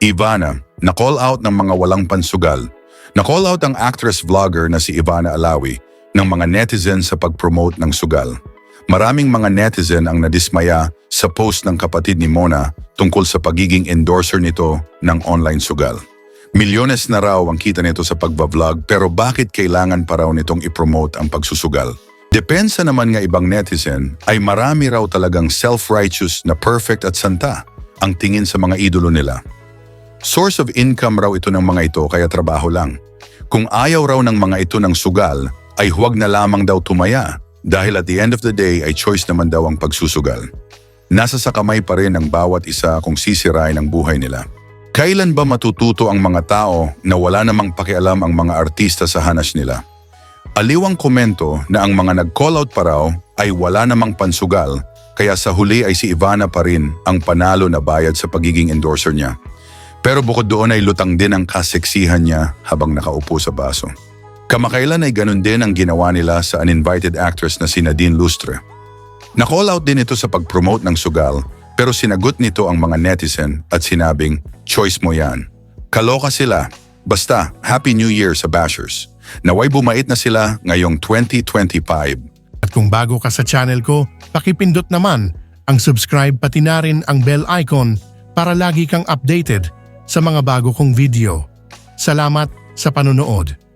Ivana, na-call out ng mga walang pansugal. Na-call out ang actress-vlogger na si Ivana Alawi ng mga netizen sa pag-promote ng sugal. Maraming mga netizen ang nadismaya sa post ng kapatid ni Mona tungkol sa pagiging endorser nito ng online sugal. Milyones na raw ang kita nito sa pagbablog pero bakit kailangan pa raw nitong ipromote ang pagsusugal? Depensa naman nga ibang netizen ay marami raw talagang self-righteous na perfect at santa ang tingin sa mga idolo nila. Source of income raw ito ng mga ito kaya trabaho lang. Kung ayaw raw ng mga ito ng sugal, ay huwag na lamang daw tumaya dahil at the end of the day ay choice naman daw ang pagsusugal. Nasa sa kamay pa rin ng bawat isa kung sisirain ang buhay nila. Kailan ba matututo ang mga tao na wala namang pakialam ang mga artista sa hanas nila? Aliwang komento na ang mga nag-call out pa raw ay wala namang pansugal kaya sa huli ay si Ivana pa rin ang panalo na bayad sa pagiging endorser niya. Pero bukod doon ay lutang din ang kaseksihan niya habang nakaupo sa baso. Kamakailan ay ganun din ang ginawa nila sa uninvited actress na si Nadine Lustre. Na-call out din ito sa pag-promote ng sugal pero sinagot nito ang mga netizen at sinabing, choice mo yan. Kaloka sila. Basta, Happy New Year sa bashers. Naway bumait na sila ngayong 2025. At kung bago ka sa channel ko, pakipindot naman ang subscribe pati na rin ang bell icon para lagi kang updated sa mga bago kong video. Salamat sa panonood.